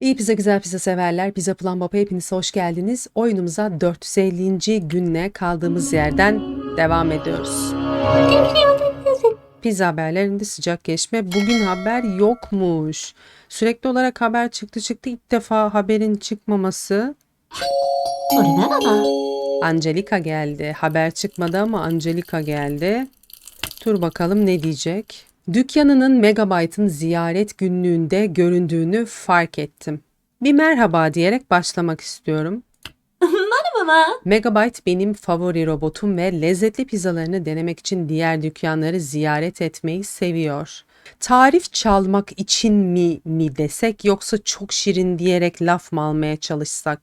İyi pizza güzel pizza severler. Pizza Plan Baba hepiniz hoş geldiniz. Oyunumuza 450. günle kaldığımız yerden devam ediyoruz. Pizza haberlerinde sıcak geçme. Bugün haber yokmuş. Sürekli olarak haber çıktı çıktı. İlk defa haberin çıkmaması. Angelika geldi. Haber çıkmadı ama Angelika geldi. Dur bakalım ne diyecek. Dükkanının Megabyte'ın ziyaret günlüğünde göründüğünü fark ettim. Bir merhaba diyerek başlamak istiyorum. baba. Megabyte benim favori robotum ve lezzetli pizzalarını denemek için diğer dükkanları ziyaret etmeyi seviyor. Tarif çalmak için mi mi desek yoksa çok şirin diyerek laf mı almaya çalışsak?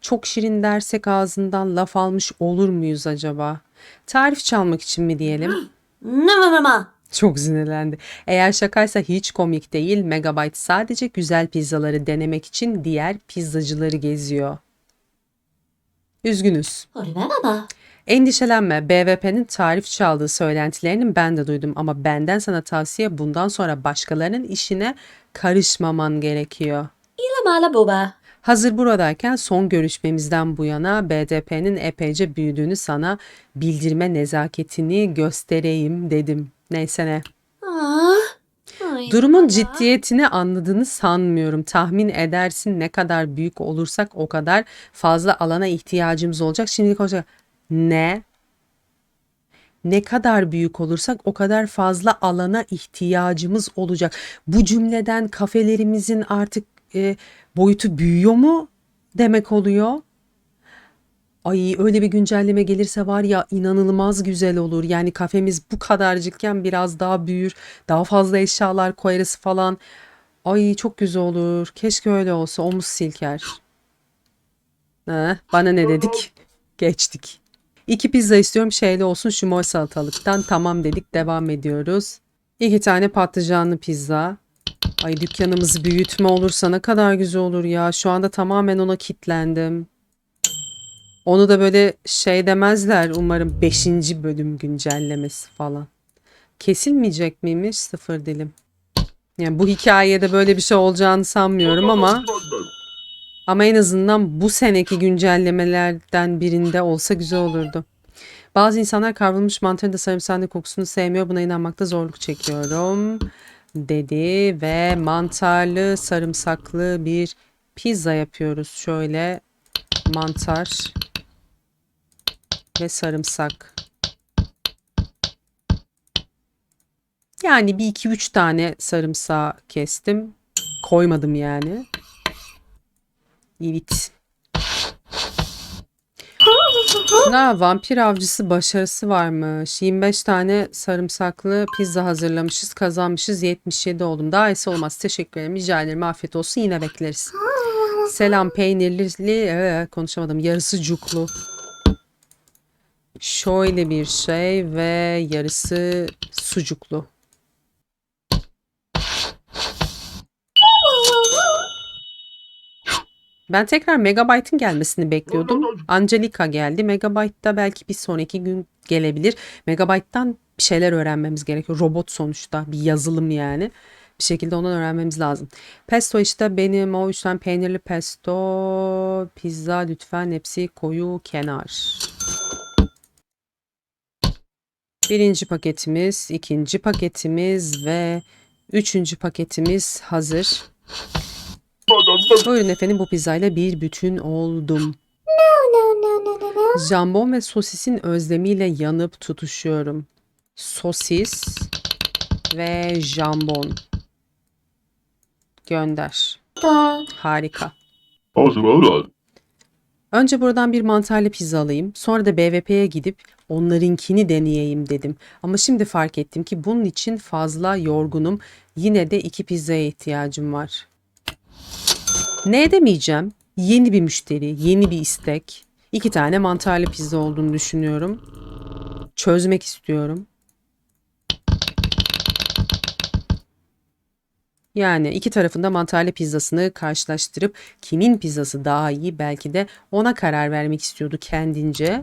Çok şirin dersek ağzından laf almış olur muyuz acaba? Tarif çalmak için mi diyelim? Mama? Çok sinirlendi. Eğer şakaysa hiç komik değil. Megabyte sadece güzel pizzaları denemek için diğer pizzacıları geziyor. Üzgünüz. Orada baba. Endişelenme. BVP'nin tarif çaldığı söylentilerini ben de duydum ama benden sana tavsiye bundan sonra başkalarının işine karışmaman gerekiyor. İla mala baba. Hazır buradayken son görüşmemizden bu yana BDP'nin epeyce büyüdüğünü sana bildirme nezaketini göstereyim dedim. Neyse ne. Ah. Ay, Durumun baba. ciddiyetini anladığını sanmıyorum. Tahmin edersin ne kadar büyük olursak o kadar fazla alana ihtiyacımız olacak. Şimdilik olacak. Ne? Ne kadar büyük olursak o kadar fazla alana ihtiyacımız olacak. Bu cümleden kafelerimizin artık e, boyutu büyüyor mu demek oluyor? Ay öyle bir güncelleme gelirse var ya inanılmaz güzel olur. Yani kafemiz bu kadarcıkken biraz daha büyür. Daha fazla eşyalar koyarız falan. Ay çok güzel olur. Keşke öyle olsa. Omuz silker. Ha, bana ne dedik? Geçtik. İki pizza istiyorum şeyli olsun şu mor salatalıktan. Tamam dedik devam ediyoruz. İki tane patlıcanlı pizza. Ay dükkanımızı büyütme olursa ne kadar güzel olur ya. Şu anda tamamen ona kitlendim. Onu da böyle şey demezler umarım 5. bölüm güncellemesi falan. Kesilmeyecek miymiş sıfır dilim? Yani bu hikayede böyle bir şey olacağını sanmıyorum ama ama en azından bu seneki güncellemelerden birinde olsa güzel olurdu. Bazı insanlar kavrulmuş mantarın da sarımsağının kokusunu sevmiyor. Buna inanmakta zorluk çekiyorum dedi ve mantarlı sarımsaklı bir pizza yapıyoruz. Şöyle mantar ve sarımsak. Yani bir iki üç tane sarımsağı kestim. Koymadım yani. Evet. Na vampir avcısı başarısı varmış. 25 tane sarımsaklı pizza hazırlamışız. Kazanmışız. 77 oldum. Daha iyisi olmaz. Teşekkür ederim. Rica ederim. Afiyet olsun. Yine bekleriz. Selam peynirli. Ee, konuşamadım. Yarısı cuklu. Şöyle bir şey ve yarısı sucuklu. Ben tekrar Megabyte'ın gelmesini bekliyordum. Angelika geldi. Megabyte da belki bir sonraki gün gelebilir. Megabyte'dan bir şeyler öğrenmemiz gerekiyor. Robot sonuçta bir yazılım yani. Bir şekilde ondan öğrenmemiz lazım. Pesto işte benim o üçten peynirli pesto, pizza lütfen hepsi koyu kenar. Birinci paketimiz, ikinci paketimiz ve üçüncü paketimiz hazır. Buyurun efendim bu pizzayla bir bütün oldum. Jambon ve sosisin özlemiyle yanıp tutuşuyorum. Sosis ve jambon. Gönder. Harika. Önce buradan bir mantarlı pizza alayım. Sonra da BVP'ye gidip onlarınkini deneyeyim dedim. Ama şimdi fark ettim ki bunun için fazla yorgunum. Yine de iki pizzaya ihtiyacım var. Ne edemeyeceğim? Yeni bir müşteri, yeni bir istek. İki tane mantarlı pizza olduğunu düşünüyorum. Çözmek istiyorum. Yani iki tarafında mantarlı pizzasını karşılaştırıp kimin pizzası daha iyi belki de ona karar vermek istiyordu kendince.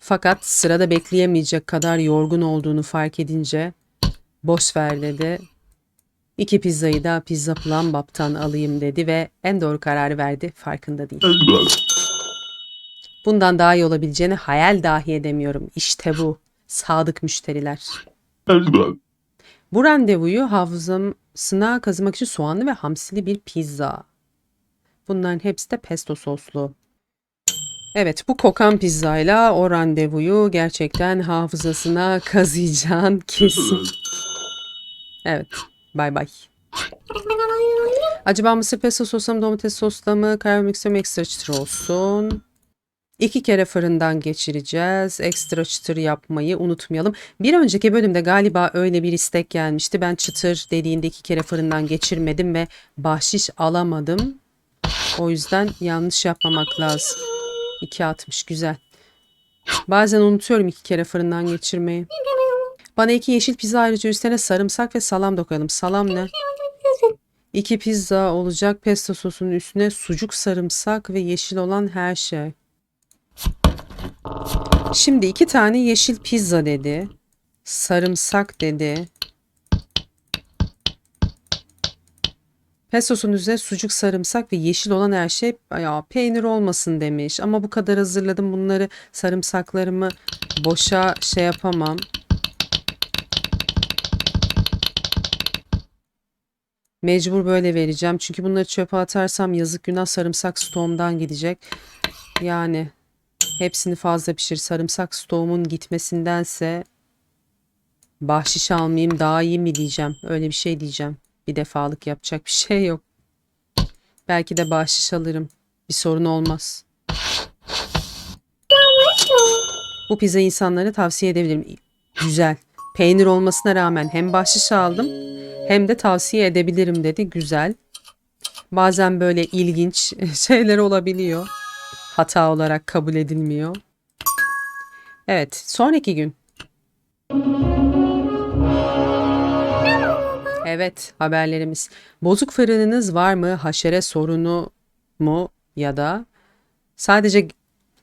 Fakat sırada bekleyemeyecek kadar yorgun olduğunu fark edince boş ver dedi. İki pizzayı da Pizza Plambap'tan alayım dedi ve en doğru kararı verdi farkında değil. Bundan daha iyi olabileceğini hayal dahi edemiyorum. İşte bu. Sadık müşteriler. Bu randevuyu hafızasına kazımak için soğanlı ve hamsili bir pizza. Bunların hepsi de pesto soslu. Evet bu kokan pizzayla o randevuyu gerçekten hafızasına kazıyacağın kesin. Evet. Bay bay. Acaba mısır pesto sosla mı domates sosla mı vermek istiyorum ekstra çıtır olsun. İki kere fırından geçireceğiz. Ekstra çıtır yapmayı unutmayalım. Bir önceki bölümde galiba öyle bir istek gelmişti. Ben çıtır dediğinde iki kere fırından geçirmedim ve bahşiş alamadım. O yüzden yanlış yapmamak lazım. 2.60 güzel. Bazen unutuyorum iki kere fırından geçirmeyi. Bana iki yeşil pizza ayrıca üstüne sarımsak ve salam da. Salam ne? İki pizza olacak pesto sosunun üstüne sucuk, sarımsak ve yeşil olan her şey. Şimdi iki tane yeşil pizza dedi. Sarımsak dedi. Pestosun üzerine sucuk, sarımsak ve yeşil olan her şey ya peynir olmasın demiş. Ama bu kadar hazırladım bunları sarımsaklarımı boşa şey yapamam. Mecbur böyle vereceğim. Çünkü bunları çöpe atarsam yazık günah sarımsak stoğumdan gidecek. Yani hepsini fazla pişir. Sarımsak stoğumun gitmesindense bahşiş almayayım daha iyi mi diyeceğim. Öyle bir şey diyeceğim. Bir defalık yapacak bir şey yok. Belki de bahşiş alırım. Bir sorun olmaz. Bu pizza insanlara tavsiye edebilirim. Güzel. Peynir olmasına rağmen hem bahşiş aldım hem de tavsiye edebilirim dedi. Güzel. Bazen böyle ilginç şeyler olabiliyor. Hata olarak kabul edilmiyor. Evet, sonraki gün. Evet, haberlerimiz. Bozuk fırınınız var mı? Haşere sorunu mu? Ya da sadece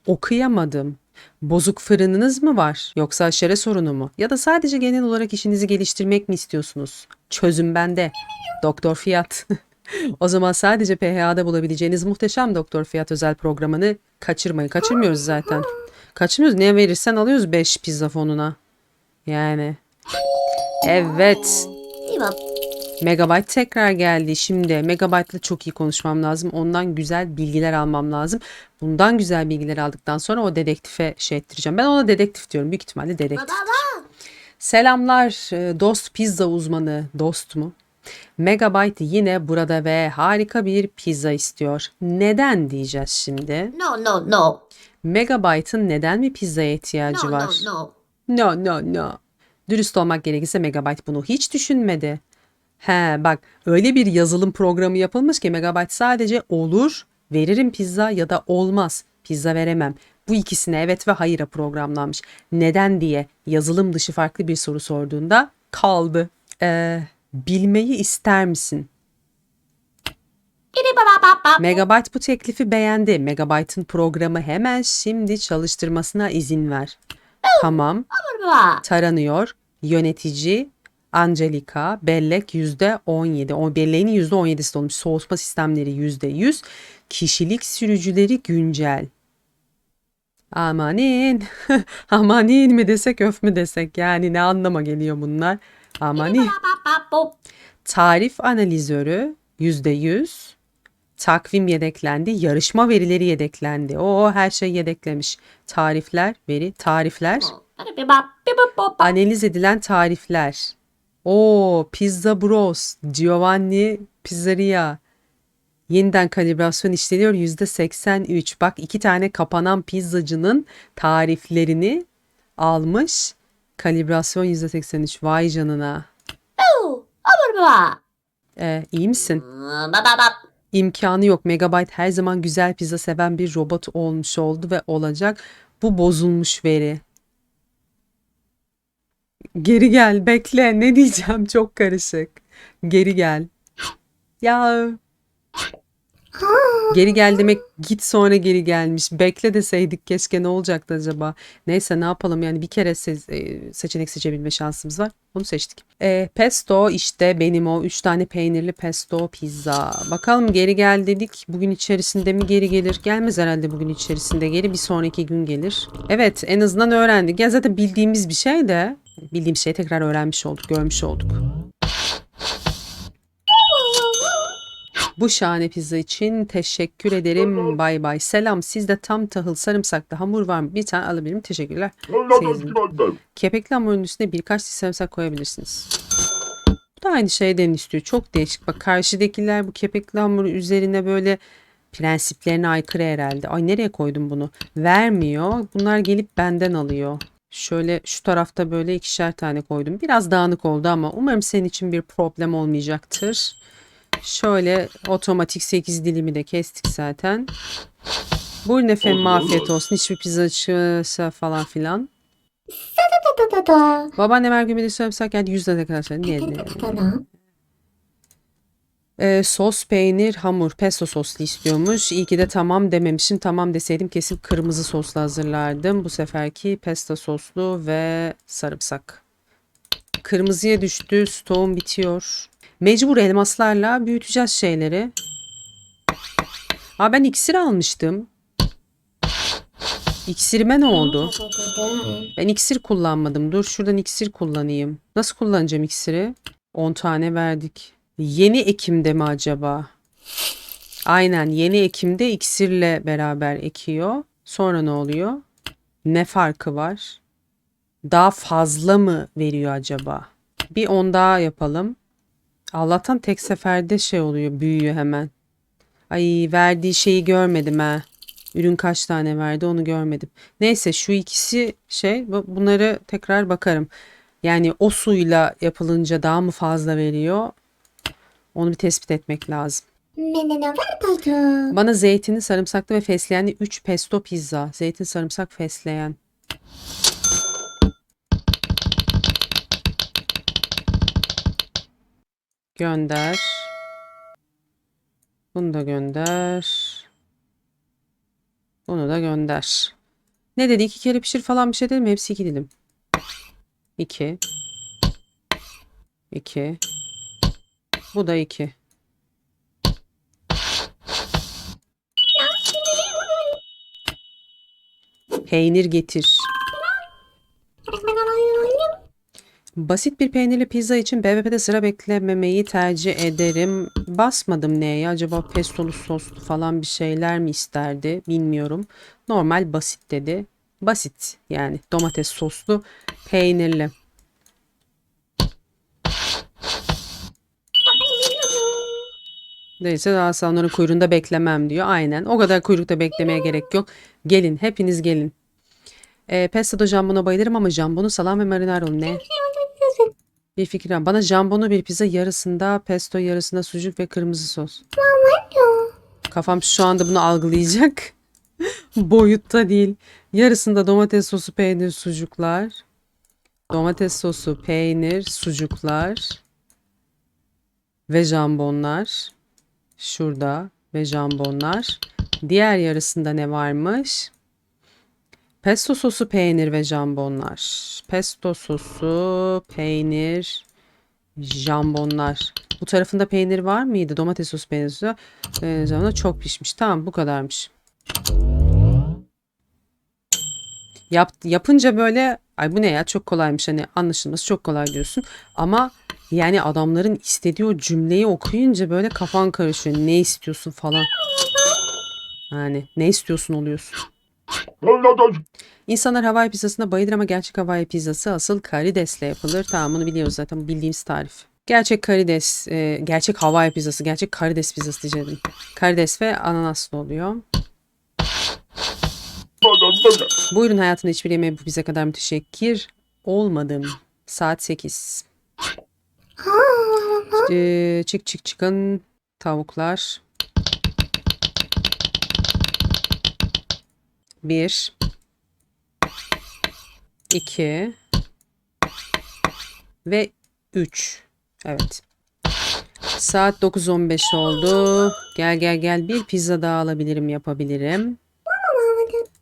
okuyamadım. Bozuk fırınınız mı var? Yoksa aşere sorunu mu? Ya da sadece genel olarak işinizi geliştirmek mi istiyorsunuz? Çözüm bende. Doktor Fiyat. o zaman sadece PHA'da bulabileceğiniz muhteşem Doktor Fiyat özel programını kaçırmayın. Kaçırmıyoruz zaten. Kaçırmıyoruz. Ne verirsen alıyoruz 5 pizza fonuna. Yani. Evet. Megabyte tekrar geldi. Şimdi Megabyte'la çok iyi konuşmam lazım. Ondan güzel bilgiler almam lazım. Bundan güzel bilgiler aldıktan sonra o dedektife şey ettireceğim. Ben ona dedektif diyorum. Büyük ihtimalle dedektif. Selamlar e, dost pizza uzmanı. Dost mu? Megabyte yine burada ve harika bir pizza istiyor. Neden diyeceğiz şimdi? No, no, no. Megabyte'ın neden mi pizzaya ihtiyacı No, var? no, no. No no no. Dürüst olmak gerekirse Megabyte bunu hiç düşünmedi. He bak öyle bir yazılım programı yapılmış ki Megabyte sadece olur, veririm pizza ya da olmaz, pizza veremem. Bu ikisine evet ve hayır'a programlanmış. Neden diye yazılım dışı farklı bir soru sorduğunda kaldı. Ee, bilmeyi ister misin? Megabyte bu teklifi beğendi. Megabyte'ın programı hemen şimdi çalıştırmasına izin ver. Tamam. taranıyor. Yönetici Angelica bellek %17. O belleğinin %17'si olmuş. Soğutma sistemleri %100. Kişilik sürücüleri güncel. Amanin. Amanin mi desek öf mü desek yani ne anlama geliyor bunlar. Ba. Tarif analizörü %100. Takvim yedeklendi. Yarışma verileri yedeklendi. O her şey yedeklemiş. Tarifler, veri, tarifler. Analiz edilen tarifler. O Pizza Bros, Giovanni Pizzeria. Yeniden kalibrasyon işleniyor %83. Bak iki tane kapanan pizzacının tariflerini almış. Kalibrasyon %83. Vay canına. Oh, ba ba ba. Ee, iyi misin? Ba ba ba. İmkanı yok. Megabyte her zaman güzel pizza seven bir robot olmuş oldu ve olacak. Bu bozulmuş veri. Geri gel, bekle. Ne diyeceğim? Çok karışık. Geri gel. Ya Geri gel demek git sonra geri gelmiş. Bekle deseydik keşke ne olacaktı acaba? Neyse ne yapalım yani bir kere se- e, seçenek seçebilme şansımız var. Onu seçtik. E, pesto işte benim o 3 tane peynirli pesto pizza. Bakalım geri gel dedik. Bugün içerisinde mi geri gelir? Gelmez herhalde bugün içerisinde geri. Bir sonraki gün gelir. Evet en azından öğrendik. Ya zaten bildiğimiz bir şey de bildiğim şeyi tekrar öğrenmiş olduk, görmüş olduk. Bu şahane pizza için teşekkür ederim. Bay bay. Selam. Sizde tam tahıl sarımsaklı hamur var mı? Bir tane alabilirim. Teşekkürler. Sezgin. Kepekli hamurun üstüne birkaç diş sarımsak koyabilirsiniz. Bu da aynı şeyden istiyor. Çok değişik. Bak karşıdakiler bu kepekli hamuru üzerine böyle prensiplerine aykırı herhalde. Ay nereye koydum bunu? Vermiyor. Bunlar gelip benden alıyor. Şöyle şu tarafta böyle ikişer tane koydum. Biraz dağınık oldu ama umarım senin için bir problem olmayacaktır. Şöyle otomatik 8 dilimi de kestik zaten. Buyurun efendim afiyet olsun. Hiçbir pizzacısı falan filan. Babaannem her gün bir de sarımsak geldi yüzde ne kadar söyledi. Ne, ne? Da da. Ee, sos, peynir, hamur, pesto soslu istiyormuş. İyi ki de tamam dememişim. Tamam deseydim kesin kırmızı soslu hazırlardım. Bu seferki pesto soslu ve sarımsak. Kırmızıya düştü. Stoğum bitiyor. Mecbur elmaslarla büyüteceğiz şeyleri. Aa ben iksir almıştım. İksirime ne oldu? Ben iksir kullanmadım. Dur şuradan iksir kullanayım. Nasıl kullanacağım iksiri? 10 tane verdik. Yeni Ekim'de mi acaba? Aynen yeni Ekim'de iksirle beraber ekiyor. Sonra ne oluyor? Ne farkı var? Daha fazla mı veriyor acaba? Bir 10 daha yapalım. Allah'tan tek seferde şey oluyor, büyüyor hemen. Ay verdiği şeyi görmedim ha. Ürün kaç tane verdi onu görmedim. Neyse şu ikisi şey bu- bunları tekrar bakarım. Yani o suyla yapılınca daha mı fazla veriyor? Onu bir tespit etmek lazım. Bana zeytinli, sarımsaklı ve fesleğenli 3 pesto pizza. Zeytin, sarımsak, fesleğen. Gönder. Bunu da gönder. Bunu da gönder. Ne dedi? İki kere pişir falan bir şey dedim? Hepsi iki dilim. İki. İki. Bu da iki. Peynir getir. Basit bir peynirli pizza için BBP'de sıra beklememeyi tercih ederim. Basmadım neye? Acaba pestolu soslu falan bir şeyler mi isterdi? Bilmiyorum. Normal basit dedi. Basit yani domates soslu peynirli. Neyse daha onların kuyruğunda beklemem diyor. Aynen. O kadar kuyrukta beklemeye gerek yok. Gelin. Hepiniz gelin. E, pesto da jambona bayılırım ama jambonu salam ve marinara ne? Bir fikir var. Bana jambonu bir pizza yarısında pesto yarısında sucuk ve kırmızı sos. Kafam şu anda bunu algılayacak. Boyutta değil. Yarısında domates sosu, peynir, sucuklar. Domates sosu, peynir, sucuklar. Ve jambonlar. Şurada ve jambonlar. Diğer yarısında ne varmış? Pesto sosu, peynir ve jambonlar. Pesto sosu, peynir, jambonlar. Bu tarafında peynir var mıydı? Domates sosu, peynir sosu. Ee, çok pişmiş. Tamam bu kadarmış. Yap, yapınca böyle ay bu ne ya çok kolaymış hani anlaşılması çok kolay diyorsun. Ama yani adamların istediği o cümleyi okuyunca böyle kafan karışıyor. Ne istiyorsun falan. Yani ne istiyorsun oluyorsun. İnsanlar Hawaii pizzasına bayılır ama gerçek Hawaii pizzası asıl karidesle yapılır. Tamam bunu biliyoruz zaten bildiğimiz tarif. Gerçek karides, e, gerçek Hawaii pizzası, gerçek karides pizzası diyeceğim. Karides ve ananaslı oluyor. Buyurun hayatımda hiçbir yemeğe bu bize kadar müteşekkir olmadım. Saat 8. Ee, çık çık çıkın tavuklar. Bir. iki Ve üç. Evet. Saat 9.15 oldu. Gel gel gel bir pizza daha alabilirim yapabilirim.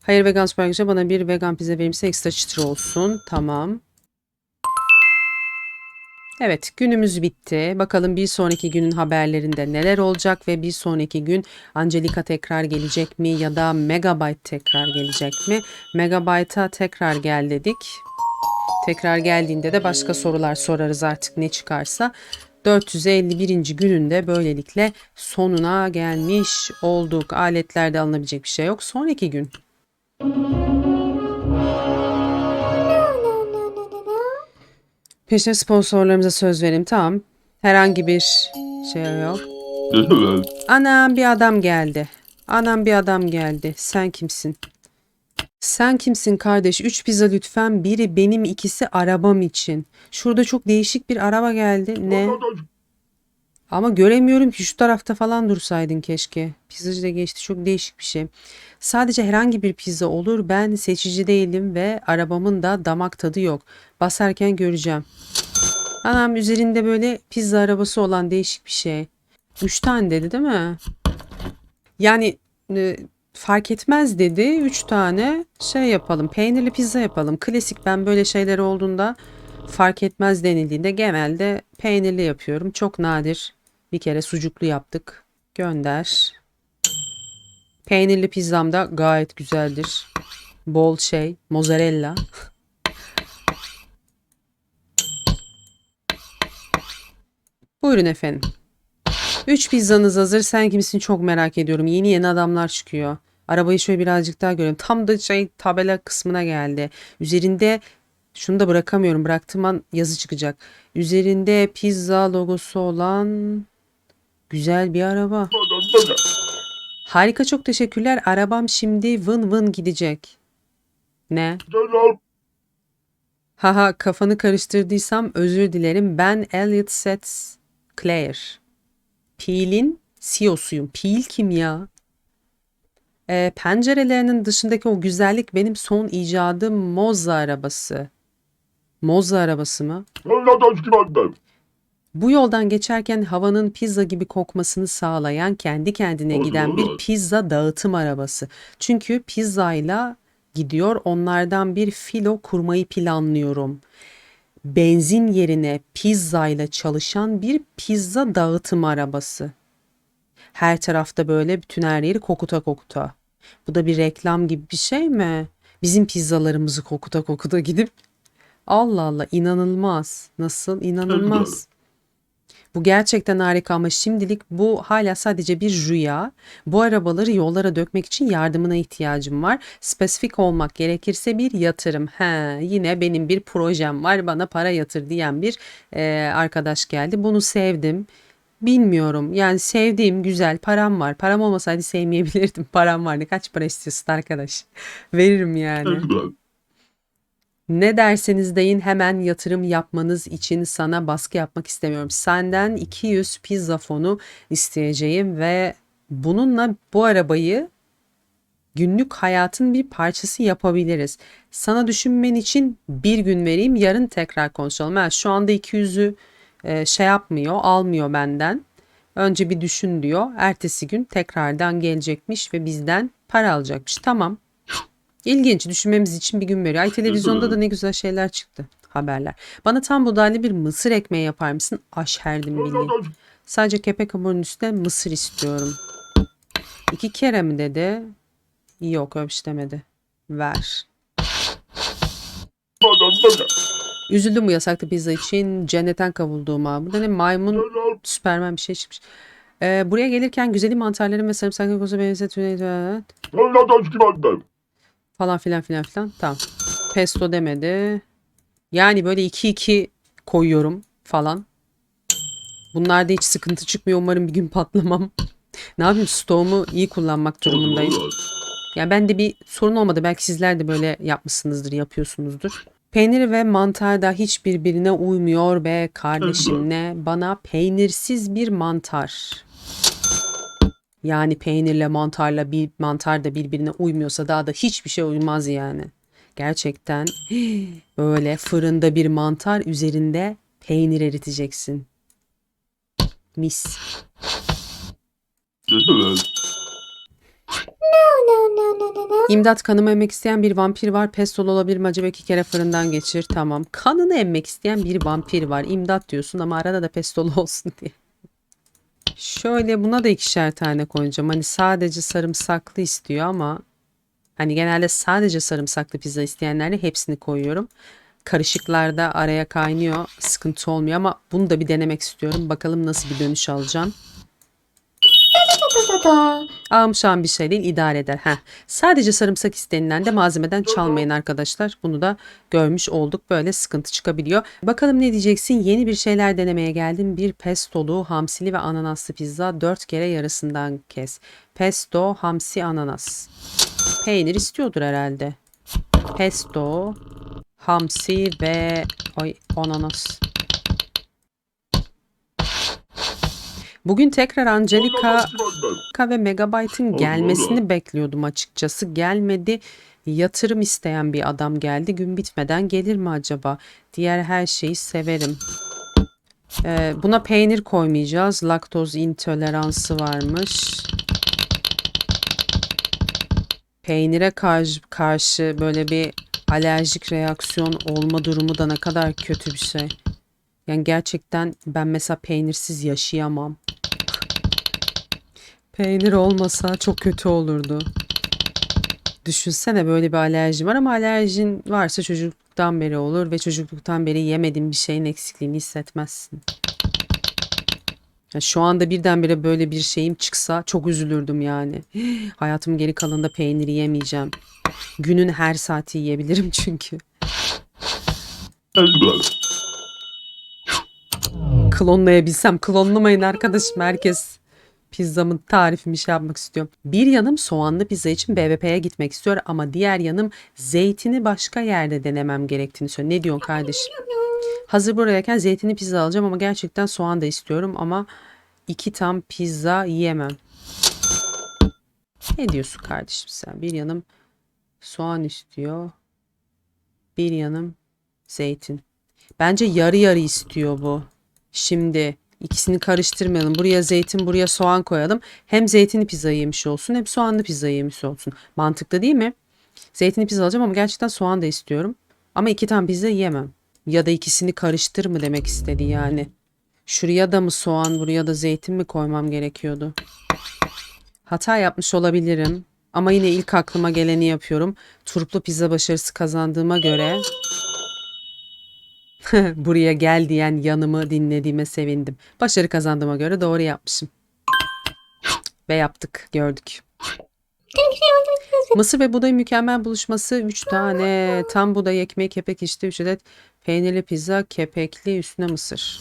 Hayır vegan süpergüce bana bir vegan pizza verir misin? Ekstra çıtır olsun. Tamam. Evet günümüz bitti. Bakalım bir sonraki günün haberlerinde neler olacak ve bir sonraki gün Angelica tekrar gelecek mi ya da Megabyte tekrar gelecek mi? Megabyte'a tekrar gel dedik. Tekrar geldiğinde de başka sorular sorarız artık ne çıkarsa. 451. gününde böylelikle sonuna gelmiş olduk. Aletlerde alınabilecek bir şey yok. Sonraki gün. No, Peşine sponsorlarımıza söz verelim. Tamam. Herhangi bir şey yok. Anam bir adam geldi. Anam bir adam geldi. Sen kimsin? Sen kimsin kardeş? Üç pizza lütfen. Biri benim, ikisi arabam için. Şurada çok değişik bir araba geldi. Ne? Ama göremiyorum ki şu tarafta falan dursaydın keşke. Pizzacı da geçti. Çok değişik bir şey. Sadece herhangi bir pizza olur. Ben seçici değilim ve arabamın da damak tadı yok. Basarken göreceğim. Anam üzerinde böyle pizza arabası olan değişik bir şey. Üç tane dedi değil mi? Yani e, fark etmez dedi. Üç tane şey yapalım. Peynirli pizza yapalım. Klasik ben böyle şeyler olduğunda fark etmez denildiğinde genelde peynirli yapıyorum. Çok nadir. Bir kere sucuklu yaptık. Gönder. Peynirli pizzam da gayet güzeldir. Bol şey, mozzarella. Buyurun efendim. Üç pizzanız hazır. Sen kimsin çok merak ediyorum. Yeni yeni adamlar çıkıyor. Arabayı şöyle birazcık daha görelim. Tam da şey tabela kısmına geldi. Üzerinde şunu da bırakamıyorum. Bıraktığım an yazı çıkacak. Üzerinde pizza logosu olan güzel bir araba. Harika çok teşekkürler. Arabam şimdi vın vın gidecek. Ne? Haha kafanı karıştırdıysam özür dilerim. Ben Elliot Sets Claire. Peel'in CEO'suyum. Peel kim ya? Ee, pencerelerinin dışındaki o güzellik benim son icadım Moza arabası. Moza arabası mı? Bu yoldan geçerken havanın pizza gibi kokmasını sağlayan kendi kendine giden bir pizza dağıtım arabası. Çünkü pizzayla gidiyor onlardan bir filo kurmayı planlıyorum. Benzin yerine pizzayla çalışan bir pizza dağıtım arabası. Her tarafta böyle bütün her yeri kokuta kokuta. Bu da bir reklam gibi bir şey mi? Bizim pizzalarımızı kokuta kokuta gidip Allah Allah inanılmaz. Nasıl inanılmaz. Bu gerçekten harika ama şimdilik bu hala sadece bir rüya. Bu arabaları yollara dökmek için yardımına ihtiyacım var. Spesifik olmak gerekirse bir yatırım. He, yine benim bir projem var bana para yatır diyen bir e, arkadaş geldi. Bunu sevdim. Bilmiyorum yani sevdiğim güzel param var. Param olmasaydı sevmeyebilirdim. Param vardı. Kaç para istiyorsun arkadaş? Veririm yani. Ne derseniz deyin hemen yatırım yapmanız için sana baskı yapmak istemiyorum. Senden 200 pizza fonu isteyeceğim ve bununla bu arabayı günlük hayatın bir parçası yapabiliriz. Sana düşünmen için bir gün vereyim yarın tekrar konuşalım. Yani şu anda 200'ü e, şey yapmıyor almıyor benden. Önce bir düşün diyor. Ertesi gün tekrardan gelecekmiş ve bizden para alacakmış. Tamam. İlginç düşünmemiz için bir gün veriyor. Ay televizyonda da ne güzel şeyler çıktı haberler. Bana tam buğdaylı bir mısır ekmeği yapar mısın? Aşerdim bildiğin. Sadece kepek hamurunun üstüne mısır istiyorum. İki kere mi dedi? Yok öyle bir şey demedi. Ver. Üzüldüm bu yasaklı pizza için. Cennetten kavulduğuma. Burada ne maymun süpermen bir şey çıkmış. Ee, buraya gelirken güzelim mantarların ve sarımsaklı kozu benzetiyor falan filan filan filan. Tamam. Pesto demedi. Yani böyle 2-2 koyuyorum falan. Bunlarda hiç sıkıntı çıkmıyor. Umarım bir gün patlamam. ne yapayım stoğumu iyi kullanmak durumundayım. Yani bende bir sorun olmadı. Belki sizler de böyle yapmışsınızdır, yapıyorsunuzdur. Peynir ve mantar da hiç birbirine uymuyor be kardeşim ne? Bana peynirsiz bir mantar. Yani peynirle mantarla bir mantar da birbirine uymuyorsa daha da hiçbir şey uymaz yani. Gerçekten böyle fırında bir mantar üzerinde peynir eriteceksin. Mis. No, no, no, no, no, no. İmdat kanımı emmek isteyen bir vampir var. Pestol olabilir mi acaba iki kere fırından geçir. Tamam. Kanını emmek isteyen bir vampir var. İmdat diyorsun ama arada da pestol olsun diye. Şöyle buna da ikişer tane koyacağım. Hani sadece sarımsaklı istiyor ama hani genelde sadece sarımsaklı pizza isteyenlerle hepsini koyuyorum. Karışıklarda araya kaynıyor. Sıkıntı olmuyor ama bunu da bir denemek istiyorum. Bakalım nasıl bir dönüş alacağım. Da. Ağım bir şey değil idare eder. Heh. Sadece sarımsak istenilen de malzemeden çalmayın arkadaşlar. Bunu da görmüş olduk. Böyle sıkıntı çıkabiliyor. Bakalım ne diyeceksin? Yeni bir şeyler denemeye geldim. Bir pestolu, hamsili ve ananaslı pizza. Dört kere yarısından kes. Pesto, hamsi, ananas. Peynir istiyordur herhalde. Pesto, hamsi ve ay ananas. Bugün tekrar Angelica ve Megabyte'ın gelmesini bekliyordum açıkçası. Gelmedi. Yatırım isteyen bir adam geldi. Gün bitmeden gelir mi acaba? Diğer her şeyi severim. Ee, buna peynir koymayacağız. Laktoz intoleransı varmış. Peynire karşı, karşı böyle bir alerjik reaksiyon olma durumu da ne kadar kötü bir şey. Yani gerçekten ben mesela peynirsiz yaşayamam. Peynir olmasa çok kötü olurdu. Düşünsene böyle bir alerji var ama alerjin varsa çocukluktan beri olur ve çocukluktan beri yemediğin bir şeyin eksikliğini hissetmezsin. Ya şu anda birdenbire böyle bir şeyim çıksa çok üzülürdüm yani. Hayatımın geri kalanında peyniri yemeyeceğim. Günün her saati yiyebilirim çünkü. Klonlayabilsem. Klonlamayın arkadaşım. Herkes pizzamın tarifimi şey yapmak istiyorum. Bir yanım soğanlı pizza için BBP'ye gitmek istiyor ama diğer yanım zeytini başka yerde denemem gerektiğini söylüyor. Ne diyorsun kardeşim? Hazır burayken zeytinli pizza alacağım ama gerçekten soğan da istiyorum ama iki tam pizza yiyemem. Ne diyorsun kardeşim sen? Bir yanım soğan istiyor. Bir yanım zeytin. Bence yarı yarı istiyor bu. Şimdi ikisini karıştırmayalım. Buraya zeytin, buraya soğan koyalım. Hem zeytinli pizza yemiş olsun, hem soğanlı pizza yemiş olsun. Mantıklı değil mi? Zeytinli pizza alacağım ama gerçekten soğan da istiyorum. Ama iki tane pizza yiyemem. Ya da ikisini karıştır mı demek istedi yani. Şuraya da mı soğan, buraya da zeytin mi koymam gerekiyordu? Hata yapmış olabilirim. Ama yine ilk aklıma geleni yapıyorum. Turplu pizza başarısı kazandığıma göre buraya gel diyen yanımı dinlediğime sevindim. Başarı kazandığıma göre doğru yapmışım. Ve yaptık, gördük. Mısır ve buğday mükemmel buluşması 3 tane. Tam buğday ekmeği, kepek işte 3 adet. Peynirli pizza, kepekli üstüne mısır.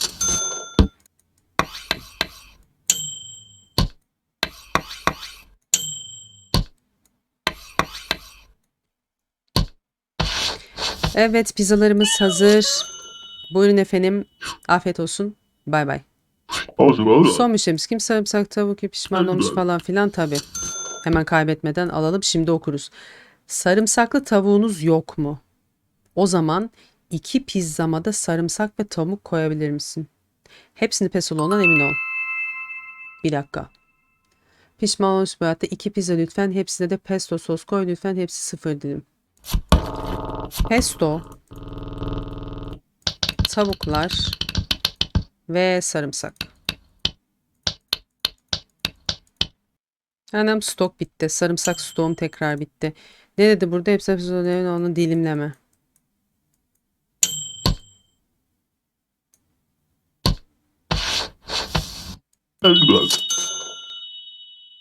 Evet pizzalarımız hazır. Buyurun efendim. Afiyet olsun. Bay bay. Son bir şeyimiz. Kim sarımsak tavuk pişman olmuş falan filan tabii. Hemen kaybetmeden alalım. Şimdi okuruz. Sarımsaklı tavuğunuz yok mu? O zaman iki pizzama da sarımsak ve tavuk koyabilir misin? Hepsini pesolondan emin ol. Bir dakika. Pişman olmuş bu hayatta iki pizza lütfen. Hepsine de pesto sos koy lütfen. Hepsi sıfır dilim. Pesto, tavuklar ve sarımsak. Annem stok bitti. Sarımsak stoğum tekrar bitti. Ne dedi burada? Hepsi hepsi onu dilimleme.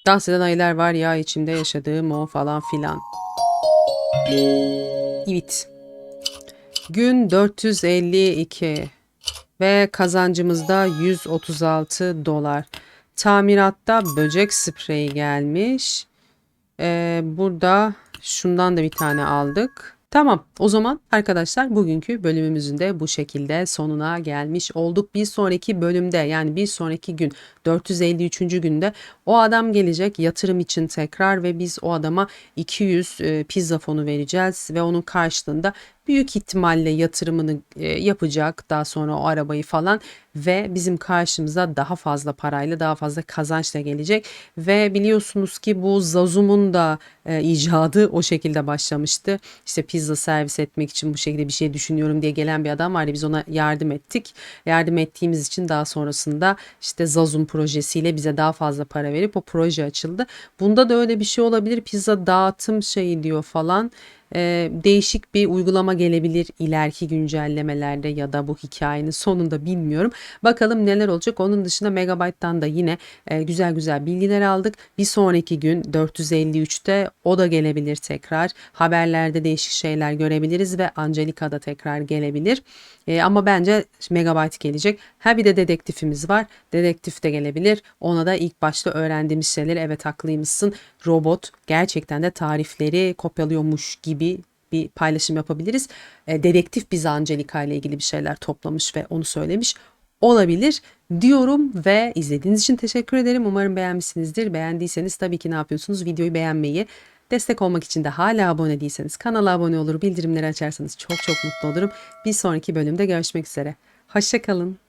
Dans eden ayılar var ya içimde yaşadığım o falan filan. Evet. Gün 452 ve kazancımızda 136 dolar. Tamiratta böcek spreyi gelmiş. Ee, burada şundan da bir tane aldık. Tamam o zaman arkadaşlar bugünkü bölümümüzün de bu şekilde sonuna gelmiş olduk. Bir sonraki bölümde yani bir sonraki gün 453. günde o adam gelecek yatırım için tekrar ve biz o adama 200 e, pizza fonu vereceğiz ve onun karşılığında büyük ihtimalle yatırımını e, yapacak daha sonra o arabayı falan ve bizim karşımıza daha fazla parayla daha fazla kazançla gelecek ve biliyorsunuz ki bu Zazum'un da e, icadı o şekilde başlamıştı. İşte pizza servis etmek için bu şekilde bir şey düşünüyorum diye gelen bir adam vardı. Biz ona yardım ettik. Yardım ettiğimiz için daha sonrasında işte Zazum projesiyle bize daha fazla para verip o proje açıldı. Bunda da öyle bir şey olabilir. Pizza dağıtım şeyi diyor falan. Ee, değişik bir uygulama gelebilir ileriki güncellemelerde ya da bu hikayenin sonunda bilmiyorum. Bakalım neler olacak. Onun dışında Megabyte'dan da yine e, güzel güzel bilgiler aldık. Bir sonraki gün 453'te o da gelebilir tekrar. Haberlerde değişik şeyler görebiliriz ve Angelica da tekrar gelebilir. E, ama bence Megabyte gelecek. Ha bir de dedektifimiz var. Dedektif de gelebilir. Ona da ilk başta öğrendiğimiz şeyleri evet haklıymışsın. Robot gerçekten de tarifleri kopyalıyormuş gibi bir paylaşım yapabiliriz. E, dedektif bize Angelica ile ilgili bir şeyler toplamış ve onu söylemiş olabilir diyorum ve izlediğiniz için teşekkür ederim. Umarım beğenmişsinizdir. Beğendiyseniz tabii ki ne yapıyorsunuz? Videoyu beğenmeyi, destek olmak için de hala abone değilseniz kanala abone olur, bildirimleri açarsanız çok çok mutlu olurum. Bir sonraki bölümde görüşmek üzere. Hoşçakalın.